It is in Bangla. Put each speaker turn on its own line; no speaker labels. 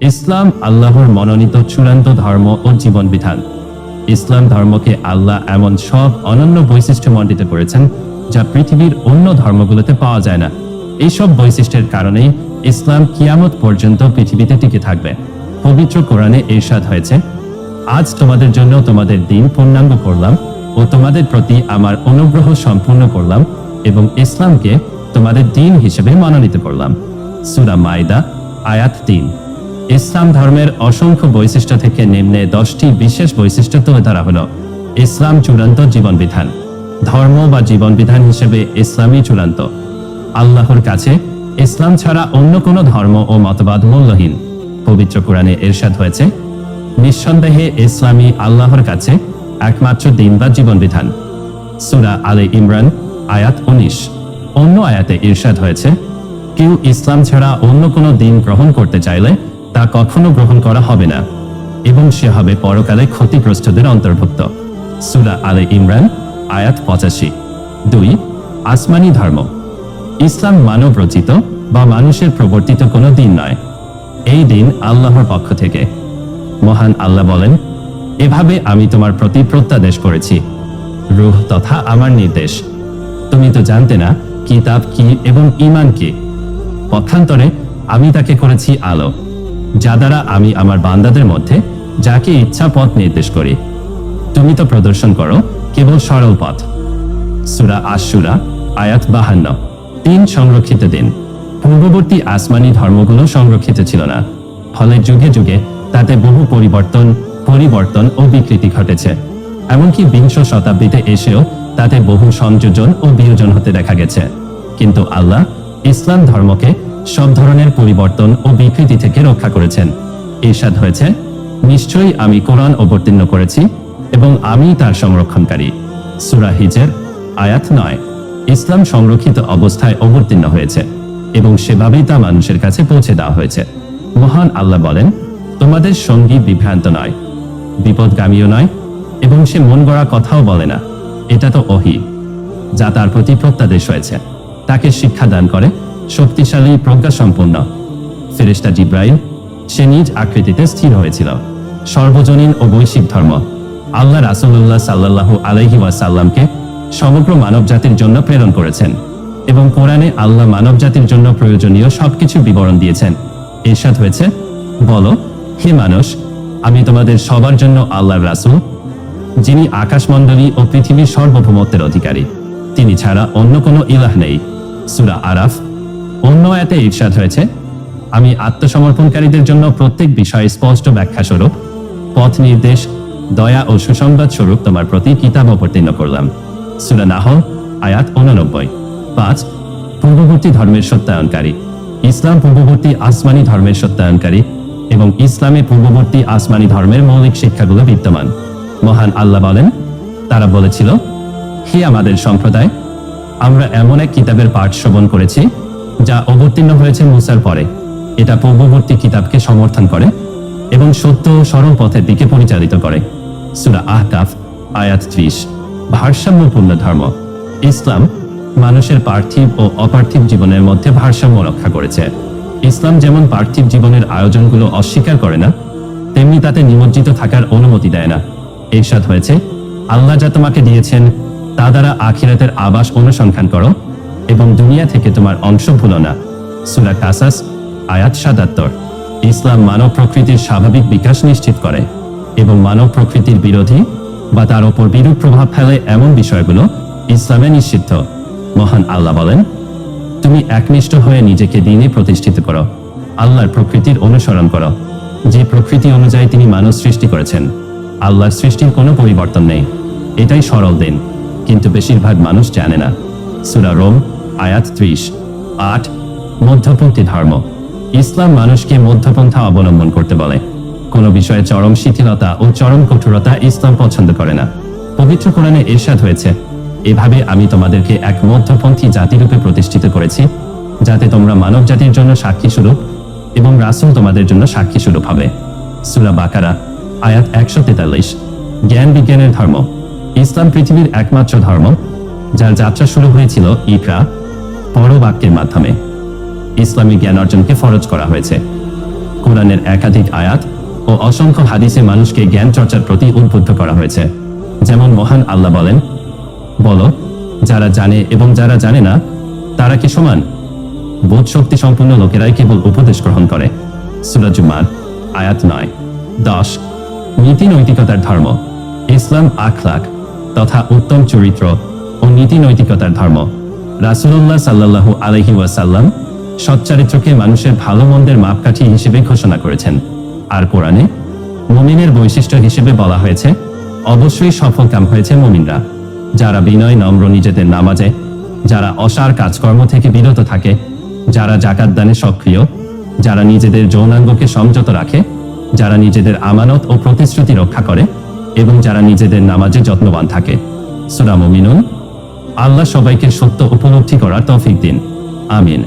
ইসলাম আল্লাহর মনোনীত চূড়ান্ত ধর্ম ও জীবন ইসলাম ধর্মকে আল্লাহ এমন সব অনন্য বৈশিষ্ট্য মণ্ডিত করেছেন যা পৃথিবীর অন্য ধর্মগুলোতে পাওয়া যায় না। এইসব বৈশিষ্ট্যের কারণেই ইসলাম কিয়ামত পর্যন্ত পৃথিবীতে টিকে থাকবে। পবিত্র কোরআনে এরশাদ হয়েছে, আজ তোমাদের জন্য তোমাদের দিন পূর্ণাঙ্গ করলাম ও তোমাদের প্রতি আমার অনুগ্রহ সম্পূর্ণ করলাম এবং ইসলামকে তোমাদের দিন হিসেবে মনোনীত করলাম। সুরা মাইদা আয়াত তিন। ইসলাম ধর্মের অসংখ্য বৈশিষ্ট্য থেকে নিম্নে দশটি বিশেষ বৈশিষ্ট্য তুলে ধরা হলো। ইসলাম চূড়ান্ত জীবন বিধান ধর্ম বা জীবন বিধান হিসেবে ইসলামই চূড়ান্ত। আল্লাহর কাছে ইসলাম ছাড়া অন্য কোনো ধর্ম ও মতবাদ মূল্যহীন। পবিত্র কোরআনে এরশাদ হয়েছে, নিঃসন্দেহে ইসলামী আল্লাহর কাছে একমাত্র দিন বা জীবন বিধান সুরা আলে ইমরান, আয়াত উনিশ। অন্য আয়াতে ইরশাদ হয়েছে, কেউ ইসলাম ছাড়া অন্য কোনো দিন গ্রহণ করতে চাইলে তা কখনো গ্রহণ করা হবে না এবং সে হবে পরকালে ক্ষতিগ্রস্তদের অন্তর্ভুক্ত। সুরা আলে ইমরান, আয়াত পঁচাশি। দুই, আসমানি ধর্ম। ইসলাম মানব রচিত বা মানুষের প্রবর্তিত কোনো দিন নয়। এই দিন আল্লাহর পক্ষ থেকে। মহান আল্লাহ বলেন, এভাবে আমি তোমার প্রতি প্রত্যাদেশ করেছি। রুহ তথা আমার নির্দেশ। তুমি তো জানতে না কিতাব কি এবং ইমান কি? পক্ষান্তরে আমি তাকে করেছি আলো, যা দ্বারা আমি আমার বান্দাদের মধ্যে যাকে ইচ্ছা পথ নির্দেশ করি। তুমি তো প্রদর্শন করো, কেবল সরল পথ। সুরা আশুরা আয়াত বাহান্ন, তিন সংরক্ষিত দিন। পূর্ববর্তী আসমানি ধর্মগুলো সংরক্ষিত ছিল না, ফলে যুগে যুগে তাতে বহু পরিবর্তন পরিবর্তন ও বিকৃতি ঘটেছে। এমনকি বিংশ শতাব্দীতে এসেও তাতে বহু সংযোজন ও বিয়োজন হতে দেখা গেছে। কিন্তু আল্লাহ ইসলাম ধর্মকে সব ধরনের পরিবর্তন ও বিকৃতি থেকে রক্ষা করেছেন। এরশাদ হয়েছে, নিশ্চয়ই আমি কোরআন অবতীর্ণ করেছি এবং আমি তার সংরক্ষণকারী। সুরা হিজের, আয়াত নয়, ইসলাম সংরক্ষিত অবস্থায় অবতীর্ণ হয়েছে এবং সেভাবেই তা মানুষের কাছে পৌঁছে দেওয়া হয়েছে। মহান আল্লাহ বলেন, তোমাদের সঙ্গী বিভ্রান্ত নয়, বিপদগামীও নয় এবং সে মন গড়া কথাও বলে না। এটা তো অহি, যা তার প্রতি প্রত্যাদেশ হয়েছে। তাকে শিক্ষা দান করে, শক্তিশালী প্রজ্ঞা সম্পন্ন ফেরেস্তা জিব্রাইল, সে নিজ আকৃতিতে স্থির হয়েছিল। সর্বজনীন ও বৈশ্বিক ধর্ম। আল্লাহ রাসুল্লাহ সাল্লাহ আলহি ওয়াসাল্লামকে সমগ্র মানব জাতির জন্য প্রেরণ করেছেন এবং কোরআনে আল্লাহ মানব জাতির জন্য প্রয়োজনীয় সবকিছু বিবরণ দিয়েছেন। এরশাদ হয়েছে, বলো, হে মানুষ, আমি তোমাদের সবার জন্য আল্লাহর রাসূল যিনি আকাশমণ্ডলী ও পৃথিবীর সর্বভৌমত্বের অধিকারী। তিনি ছাড়া অন্য কোনো ইলাহ নেই। সুরা আরাফ, অন্য আয়াতে ইরশাদ হয়েছে, আমি আত্মসমর্পণকারীদের জন্য প্রত্যেক বিষয়ে স্পষ্ট ব্যাখ্যা স্বরূপ, পথ নির্দেশ, দয়া ও সুসংবাদ স্বরূপ তোমার প্রতি কিতাব অবতীর্ণ করলাম। সুরা নাহল, আয়াত উননব্বই। পাঁচ, পূর্ববর্তী ধর্মের সত্যায়নকারী। ইসলাম পূর্ববর্তী আসমানি ধর্মের সত্যায়নকারী এবং ইসলামে পূর্ববর্তী আসমানি ধর্মের মৌলিক শিক্ষাগুলো বিদ্যমান। মহান আল্লাহ বলেন, তারা বলেছিল, হে আমাদের সম্প্রদায়, আমরা এমন এক কিতাবের পাঠ শ্রবণ করেছি, যা অবতীর্ণ হয়েছে মুসার পরে। এটা পূর্ববর্তী কিতাবকে সমর্থন করে এবং সত্য সরল পথের দিকে পরিচালিত করে। সুরা আহকাফ, আয়াত ত্রিশ, ভারসাম্যপূর্ণ ধর্ম। ইসলাম, মানুষের পার্থিব ও অপার্থিব জীবনের মধ্যে ভারসাম্য রক্ষা করেছে। ইসলাম যেমন পার্থিব জীবনের আয়োজনগুলো অস্বীকার করে না, তেমনি তাতে নিমজ্জিত থাকার অনুমতি দেয় না। এরশাদ হয়েছে। আল্লাহ যা তোমাকে দিয়েছেন, তা দ্বারা আখিরাতের আবাস অনুসন্ধান করো এবং দুনিয়া থেকে তোমার অংশ ভুলো না। সুরা কাসাস, আয়াত সাতাত্তর। ইসলাম মানব প্রকৃতির স্বাভাবিক বিকাশ নিশ্চিত করে এবং মানব প্রকৃতির বিরোধী বা তার ওপর বিরূপ প্রভাব ফেলে এমন বিষয়গুলো ইসলামে নিষিদ্ধ। মহান আল্লাহ বলেন, তুমি একনিষ্ঠ হয়ে নিজেকে দিনে প্রতিষ্ঠিত করো, আল্লাহর প্রকৃতির অনুসরণ করো। যে প্রকৃতি অনুযায়ী তিনি মানুষ সৃষ্টি করেছেন আল্লাহর সৃষ্টির কোনো পরিবর্তন নেই। এটাই সরল দিন, কিন্তু বেশিরভাগ মানুষ জানে না। সুরা রোম, আয়াত ত্রিশ, আট, মধ্যপন্থী ধর্ম। ইসলাম মানুষকে মধ্যপন্থা অবলম্বন করতে বলে। কোনো বিষয়ে চরম শিথিলতা ও চরম কঠোরতা ইসলাম পছন্দ করে না। পবিত্র কোরআনে এরশাদ হয়েছে, এভাবে আমি তোমাদেরকে এক মধ্যপন্থী জাতিরূপে প্রতিষ্ঠিত করেছি, যাতে তোমরা মানব জাতির জন্য সাক্ষী স্বরূপ এবং রাসূল তোমাদের জন্য সাক্ষী স্বরূপ হবে। সুরা বাকারা আয়াত একশো তেতাল্লিশ। জ্ঞান বিজ্ঞানের ধর্ম। ইসলাম পৃথিবীর একমাত্র ধর্ম, যার যাত্রা শুরু হয়েছিল ইকরা বড় বাক্যের মাধ্যমে। ইসলামী জ্ঞান অর্জনকে ফরজ করা হয়েছে। কোরআনের একাধিক আয়াত ও অসংখ্য হাদিসে মানুষকে জ্ঞান চর্চার প্রতি উদ্বুদ্ধ করা হয়েছে। যেমন মহান আল্লাহ বলেন, বলো, যারা জানে এবং যারা জানে না, তারা কি সমান? বোধ শক্তি সম্পন্ন লোকেরাই কেবল উপদেশ গ্রহণ করে। সুরাজুমার আয়াত নয়, দশ। নীতি নৈতিকতার ধর্ম, ইসলাম আখলাক তথা উত্তম চরিত্র ও নীতি নৈতিকতার ধর্ম। রাসুল্লাহ সাল্লাল্লাহু আলহি ওয়াসাল্লাম সচ্চারিত্রকে মানুষের ভালো মন্দের মাপকাঠি হিসেবে ঘোষণা করেছেন। আর কোরআনে মুমিনের বৈশিষ্ট্য হিসেবে বলা হয়েছে, অবশ্যই সফল কাম হয়েছে মমিনরা। যারা বিনয়, নম্র নিজেদের নামাজে, যারা অসার কাজকর্ম থেকে বিরত থাকে, যারা জাকাত দানে সক্রিয়, যারা নিজেদের যৌনাঙ্গকে সংযত রাখে যারা নিজেদের আমানত ও প্রতিশ্রুতি রক্ষা করে এবং যারা নিজেদের নামাজে যত্নবান থাকে। সুরা মিনুন আল্লাহ সবাইকে সত্য উপলব্ধি করার তফিক দিন। আমিন।